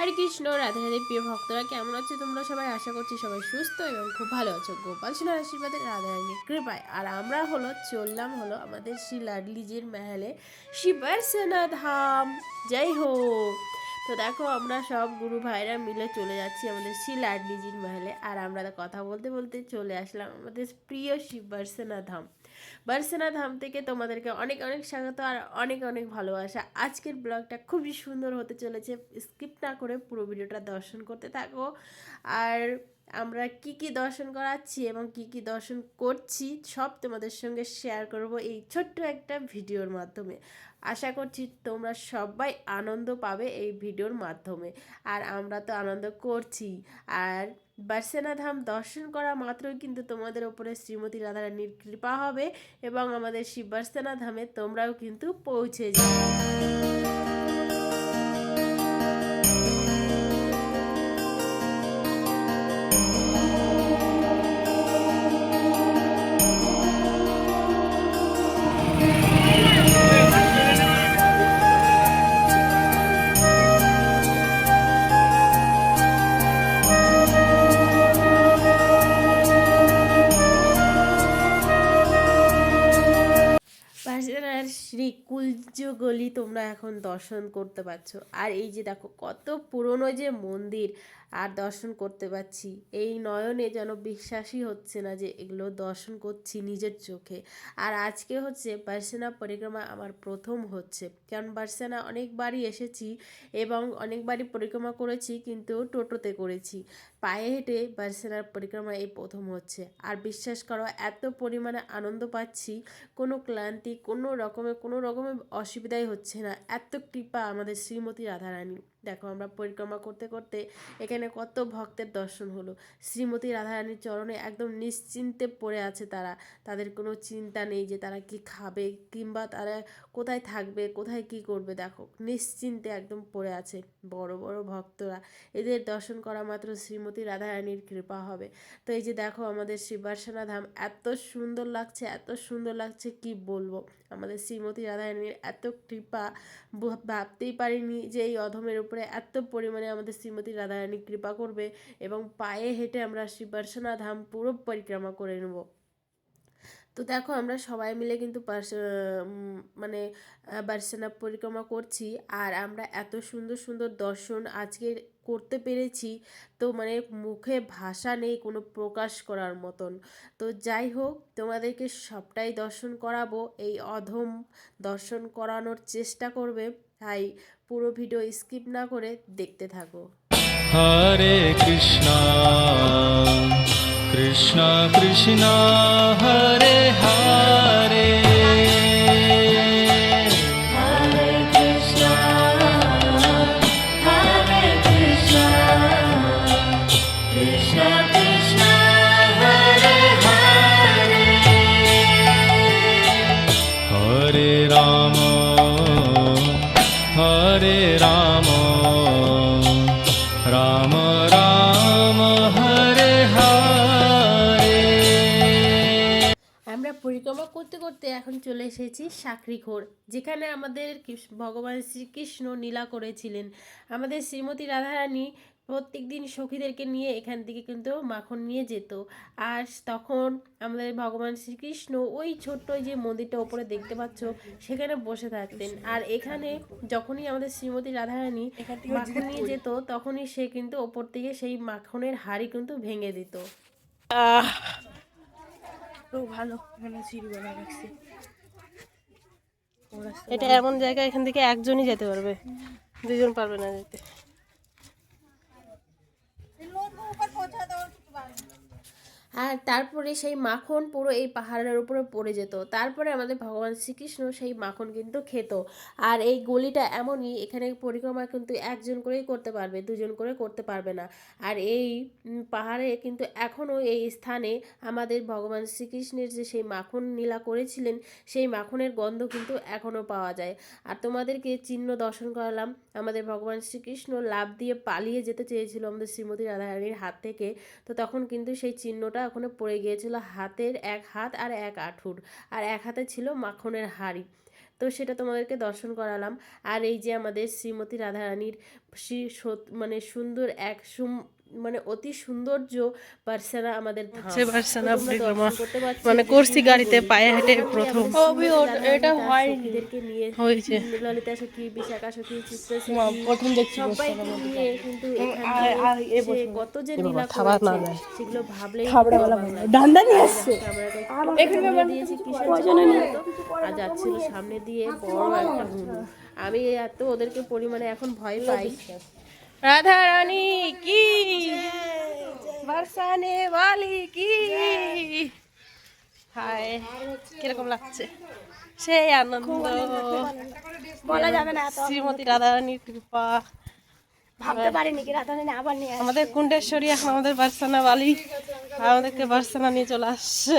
হরে কৃষ্ণ, রাধে রাধে, প্রিয় ভক্তরা, কেমন আছে তোমরা? সবাই আশা করছি সবাই সুস্থ এবং খুব ভালো আছো। গোপাল সোনার আশীর্বাদে রাধা রানীর কৃপায়। আর আমরা হলো, চললাম হলো আমাদের শ্রী লাডলিজির মেহেলে শিবার সেনা ধাম যাই হোক, তো দেখো আমরা সব গুরু ভাইরা মিলে চলে যাচ্ছি আমাদের শ্রী লাডলিজির মহলে আর আমরা কথা বলতে বলতে চলে আসলাম আমাদের প্রিয় শিব বার্সেনা ধাম বার্সেনা ধাম থেকে তোমাদেরকে অনেক অনেক স্বাগত আর অনেক অনেক ভালোবাসা। আজকের ব্লগটা খুবই সুন্দর হতে চলেছে। স্কিপ না করে পুরো ভিডিওটা দর্শন করতে থাকো। আর আমরা কি কি দর্শন করাচ্ছি এবং কি কি দর্শন করছি সব তোমাদের সঙ্গে শেয়ার করব এই ছোট্ট একটা ভিডিওর মাধ্যমে। আশা করছি তোমরা সবাই আনন্দ পাবে এই ভিডিওর মাধ্যমে। আর আমরা তো আনন্দ করছি। আর বার্সেনা ধাম দর্শন করা মাত্রই কিন্তু তোমাদের ওপরে শ্রীমতী রাধারানীর কৃপা হবে এবং আমাদের শিব বার্সেনা ধামে তোমরাও কিন্তু পৌঁছে যাবে। did বার্সেনার শ্রী কুলজ গলি তোমরা এখন দর্শন করতে পারছ। আর এই যে দেখো, কত পুরনো যে মন্দির আর দর্শন করতে পারছি, এই নয়নে যেন বিশ্বাসই হচ্ছে না যে এগুলো দর্শন করছি নিজের চোখে। আর আজকে হচ্ছে বার্সেনা পরিক্রমা আমার প্রথম হচ্ছে, কারণ বার্সেনা অনেকবারই এসেছি এবং অনেকবারই পরিক্রমা করেছি, কিন্তু টোটোতে করেছি। পায়ে হেঁটে বার্সেনার পরিক্রমা এই প্রথম হচ্ছে। আর বিশ্বাস করো, এত পরিমাণে আনন্দ পাচ্ছি, কোনো ক্লান্তি, কোনো রকমের কোনো রকমের অসুবিধাই হচ্ছে না। এত কৃপা আমাদের শ্রীমতী রাধারানী। দেখো আমরা পরিক্রমা করতে করতে এখানে কত ভক্তের দর্শন হলো। শ্রীমতী রাধারানীর চরণে একদম নিশ্চিন্তে পড়ে আছে তারা। তাদের কোনো চিন্তা নেই যে তারা কি খাবে কিংবা তারা কোথায় থাকবে, কোথায় কি করবে। দেখো, নিশ্চিন্তে একদম পড়ে আছে বড় বড় ভক্তরা। এদের দর্শন করা মাত্র শ্রীমতী রাধারানীর কৃপা হবে। তো এই যে দেখো, আমাদের শিবার্সনা ধাম এত সুন্দর লাগছে, এত সুন্দর লাগছে, কি বলব? আমাদের শ্রীমতী রাধারানীর এত কৃপা ভাবতেই পারিনি যে এই অধমের উপরে এত পরিমাণে আমাদের শ্রীমতী রাধারানী কৃপা করবে এবং পায়ে হেঁটে আমরা শিবার্সনা ধাম পুরো পরিক্রমা করে নেব। তো দেখো আমরা সবাই মিলে কিন্তু মানে বার্সেনা পরিক্রমা করছি আর আমরা এত সুন্দর সুন্দর দর্শন আজকে করতে পেরেছি। তো মানে মুখে ভাষা নেই, কোনো প্রকাশ করার মতন। তো যাই হোক, তোমাদেরকে সবটাই দর্শন করাবো, এই অধম দর্শন করানোর চেষ্টা করবে। তাই পুরো ভিডিও স্কিপ না করে দেখতে থাকো। হরে কৃষ্ণ কৃষ্ণ কৃষ্ণ হরে পরিক্রমা করতে করতে এখন চলে এসেছি সাকরিখোর যেখানে আমাদের ভগবান শ্রীকৃষ্ণ নীলা করেছিলেন। আমাদের শ্রীমতী রাধারানী প্রত্যেক দিন সখীদেরকে নিয়ে এখান থেকে কিন্তু মাখন নিয়ে যেত। আর তখন আমাদের ভগবান শ্রীকৃষ্ণ ওই ছোট্ট যে মন্দিরটা ওপরে দেখতে পাচ্ছ সেখানে বসে থাকতেন। আর এখানে যখনই আমাদের শ্রীমতী রাধারানী মাখন নিয়ে যেত তখনই সে কিন্তু ওপর থেকে সেই মাখনের হাড়ি কিন্তু ভেঙে দিত। এটা এমন জায়গা এখান থেকে একজনই যেতে পারবে। দুজন পারবে না যেতে। আর তারপরে সেই মাখন পুরো এই পাহাড়ের উপরে পড়ে যেত। তারপরে আমাদের ভগবান শ্রীকৃষ্ণ সেই মাখন কিন্তু খেত। আর এই গলিটা এমনই, এখানে পরিক্রমা কিন্তু একজন করেই করতে পারবে, দুজন করে করতে পারবে না। আর এই পাহাড়ে কিন্তু এখনও এই স্থানে আমাদের ভগবান শ্রীকৃষ্ণের যে সেই মাখন নীলা করেছিলেন, সেই মাখনের গন্ধ কিন্তু এখনও পাওয়া যায়। আর তোমাদেরকে চিহ্ন দর্শন করালাম, আমাদের ভগবান শ্রীকৃষ্ণ লাভ দিয়ে পালিয়ে যেতে চেয়েছিল আমাদের শ্রীমতী রাধারানীর হাত থেকে। তো তখন কিন্তু সেই চিহ্নটা ওখানে পড়ে গিয়েছিল হাতের এক হাত আর এক আঠুর, আর এক হাতে ছিল মাখনের হাড়ি। তো সেটা তোমাদেরকে দর্শন করালাম। আর এই যে আমাদের শ্রীমতী রাধারানীর শ্রী মানে সুন্দর এক সুম- মানে অতি সৌন্দর্য বার্সানা আমাদের। হচ্ছে বার্সানা পরিক্রমা। মানে যে করছি গাড়িতে পায়ে হেঁটে আমি প্রথম। এমন ও, সুন্দর ওটা- জায়গায় এটা হয়নি। নিয়ে হয়েছে। ললিতা সখী বিশাখা সখী চিত্র সখী প্রথম দেখছি সবাইকে নিয়ে কিন্তু এখান। কত যে খাবার না করেছে, সেগুলো ভাবলেই। ডান্ডা নিয়ে আসছে। ক্যামেরাটা একটু দিয়েছি কিসের? আর যাচ্ছিল সামনে দিয়ে বড় একটা আমি এত ওদেরকে পরিমাণে এখন ভয় পাই রানী কি? বর্ষানে বালি কি? হায় কীরকম লাগছে? সেই আনন্দ। বলা যাবে না শ্রীমতী রাধা রানীর কৃপা। ভাবতে পারিনি কি রাধারানী আবার নিয়ে। আমাদের কুণ্ডেশ্বরী এখন আমাদের বার্সানা বালি আমাদেরকে বার্সানা নিয়ে চলে আসছে।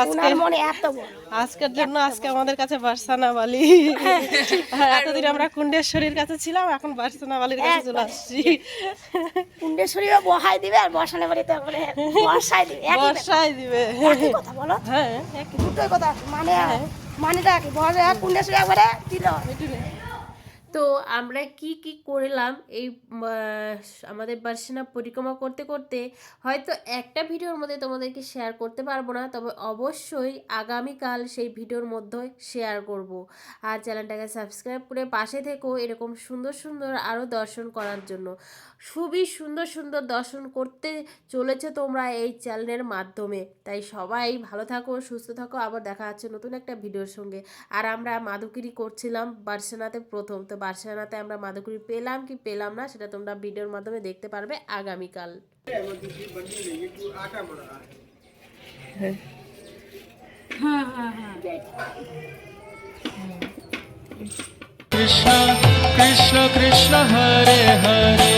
আজকে মনে এত আজকের জন্য আজকে আমাদের কাছে বার্সানা বালি। আর এতদিন আমরা কুণ্ডেশ্বরীর কাছে ছিলাম এখন বার্সানা বালির কাছে চলে আসছি। কুণ্ডেশ্বরীও বহাই দিবে আর বসানে বাড়িতে করে বর্ষায় দিবে বর্ষায় দিবে। কথা বলো। হ্যাঁ দুটোই কথা মানে মানেটা কি? বর্ষা কুণ্ডেশ্বরী একবারে দিল। তো আমরা কি কি করলাম? এই আমাদের বার্সিনা পরিক্রমা করতে করতে হয়তো একটা ভিডিওর মধ্যে তোমাদেরকে শেয়ার করতে পারব না। তবে অবশ্যই আগামীকাল সেই ভিডিওর মধ্যে শেয়ার করব। আর চ্যানেলটাকে সাবস্ক্রাইব করে পাশে থেকেও এরকম সুন্দর সুন্দর আরও দর্শন করার জন্য। খুবই সুন্দর সুন্দর দর্শন করতে চলেছে তোমরা এই চ্যানেলের মাধ্যমে। তাই সবাই ভালো থাকো, সুস্থ থাকো। আবার দেখা যাচ্ছে নতুন একটা ভিডিওর সঙ্গে। আর আমরা মাদুকিরি করছিলাম বার্সেনাতে প্রথম। তো বার্সেলোনাতে আমরা মাদকুরি পেলাম কি পেলাম না, সেটা তোমরা ভিডিওর মাধ্যমে দেখতে পারবে আগামীকাল। কৃষ্ণ কৃষ্ণ কৃষ্ণ, হরে হরে।